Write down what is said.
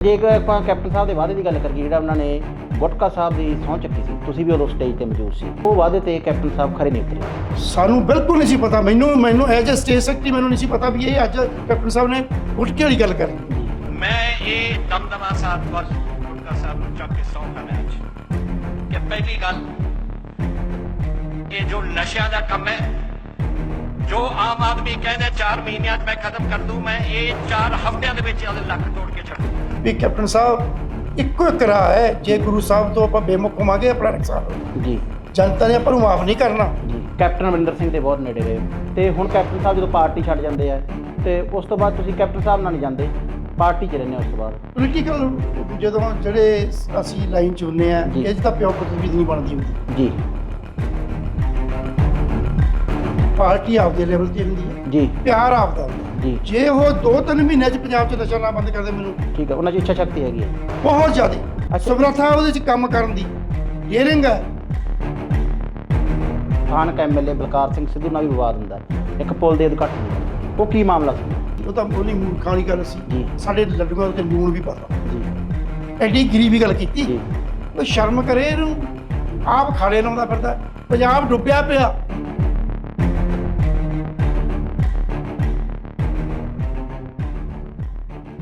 ਜੇਕਰ ਆਪਾਂ ਕੈਪਟਨ ਸਾਹਿਬ ਦੇ ਵਾਅਦੇ ਦੀ ਗੱਲ ਕਰੀਏ ਜਿਹੜਾ ਉਹਨਾਂ ਨੇ ਗੁਟਕਾ ਸਾਹਿਬ ਦੀ ਸਹੁੰ ਚੱਕੀ ਸੀ ਤੁਸੀਂ ਵੀ ਉਦੋਂ ਸਟੇਜ ਤੇ ਮੌਜੂਦ ਸੀ। ਉਹ ਵਾਅਦੇ ਤੇ ਕੈਪਟਨ ਸਾਹਿਬ ਖਰੇ ਨਹੀਂ ਉਤਰੇ। ਸਾਨੂੰ ਬਿਲਕੁਲ ਨਹੀਂ ਸੀ ਪਤਾ ਮੈਨੂੰ ਮੈਨੂੰ ਐਜ ਅ ਸਟੇਜ ਸੈਕਟਰੀ ਮੈਨੂੰ ਨਹੀਂ ਸੀ ਪਤਾ ਵੀ ਇਹ ਅੱਜ ਕੈਪਟਨ ਸਾਹਿਬ ਨੇ ਉੱਠ ਕੇ ਵਾਲੀ ਗੱਲ ਕਰਨੀ। ਮੈਂ ਇਹ ਦਮਦਮਾ ਸਾਹਿਬ ਪਰ ਗੁਟਕਾ ਸਾਹਿਬ ਨੂੰ ਚੱਕ ਕੇ ਸੌਂ ਖਾਣਾ ਅੱਜ ਕਿ ਪਹਿਲੀ ਗੱਲ ਇਹ ਜੋ ਨਸ਼ਿਆਂ ਦਾ ਕੰਮ ਹੈ ਜੋ ਆਮ ਆਦਮੀ ਕਹਿੰਦਾ 4 ਮਹੀਨਿਆਂ 'ਚ ਮੈਂ ਖਤਮ ਕਰ ਦੂੰ ਮੈਂ ਇਹ 4 ਹਫ਼ਤਿਆਂ ਦੇ ਵਿੱਚ ਉਹਦੇ ਲੱਕ ਤੋੜ ਕੇ ਛੱਡੂ। ਵੀ ਕੈਪਟਨ ਸਾਹਿਬ ਇੱਕੋ ਇੱਕ ਰਾਹ ਹੈ ਜੇ ਗੁਰੂ ਸਾਹਿਬ ਤੋਂ ਆਪਾਂ ਬੇਮੁਖ ਹੋਵਾਂਗੇ ਆਪਣਾ ਨੁਕਸਾਨ ਜੀ। ਜਨਤਾ ਨੇ ਆਪਾਂ ਨੂੰ ਮਾਫ ਨਹੀਂ ਕਰਨਾ। ਜੀ। ਕੈਪਟਨ ਅਮਰਿੰਦਰ ਸਿੰਘ ਦੇ ਬਹੁਤ ਨੇੜੇ ਰਹੇ। ਤੇ ਹੁਣ ਕੈਪਟਨ ਸਾਹਿਬ ਜਦੋਂ ਪਾਰਟੀ ਛੱਡ ਜਾਂਦੇ ਆ ਤੇ ਉਸ ਤੋਂ ਬਾਅਦ ਤੁਸੀਂ ਕੈਪਟਨ ਸਾਹਿਬ ਨਾਲ ਨਹੀਂ ਜਾਂਦੇ। ਪਾਰਟੀ 'ਚ ਰਹਿੰਦੇ ਹੋ ਉਸ ਤੋਂ ਬਾਅਦ। ਪੋਲੀਟੀਕਲ ਜਦੋਂ ਜਿਹੜੇ ਅਸੀਂ ਲਾਈਨ ਚ ਹੁੰਨੇ ਆ। ਇਹ ਤਾਂ ਪਿਓ ਪੁੱਤ ਦੀ ਨਹੀਂ ਬਣਦੀ ਹੁੰਦੀ। ਜੀ। ਪਾਰਟੀ ਆਪਦੇ ਲੈਵਲ ਤੇ ਹੁੰਦੀ ਹੈ। ਜੀ। ਪਿਆਰ ਆਪਦਾ। ਹੁੰਦਾ ਜੀ। ਜੇ ਉਹ 2-3 ਮਹੀਨਿਆਂ ਚ ਪੰਜਾਬ ਚ ਨਸ਼ਾ ਨਾ ਬੰਦ ਕਰਦੇ ਮੈਨੂੰ। ਠੀਕ ਹੈ ਉਹਨਾਂ 'ਚ ਇੱਛਾ ਸ਼ਕਤੀ ਹੈਗੀ ਹੈ। ਬਹੁਤ ਜ਼ਿਆਦਾ। ਸਮਰੱਥਾ ਉਹਦੇ ਚ ਕੰਮ ਕਰਨ ਦੀ। ਡੇਰਿੰਗ ਹੈ। ਸਥਾਨਕ ਐਮਐਲਏ ਬਲਕਾਰ ਸਿੰਘ ਸਿੱਧੂ ਨਾਲ ਵੀ ਵਿਵਾਦ ਹੁੰਦਾ ਹੈ। ਇੱਕ ਪੁਲ ਦੇ ਉਦਘਾਟਨ ਉਹ ਕੀ ਮਾਮਲਾ ਸੀ? ਉਹ ਤਾਂ ਬੋਲੀ ਮੂਰਖਾਂ ਵਾਲੀ ਗੱਲ ਸੀ ਜੀ। ਸਾਡੇ ਲੱਡੂਆਂ ਉੱਤੇ ਲੂਣ ਵੀ ਪਾਤਾ। ਜੀ। ਐਡੀ ਗਰੀਬੀ ਗੱਲ ਕੀਤੀ। ਜੀ। ਉਹ ਸ਼ਰਮ ਕਰੇ ਇਹਨੂੰ। ਆਪ ਖਾੜੇ ਲਾਉਂਦਾ ਫਿਰਦਾ। ਪੰਜਾਬ ਡੁੱਬਿਆ ਪਿਆ।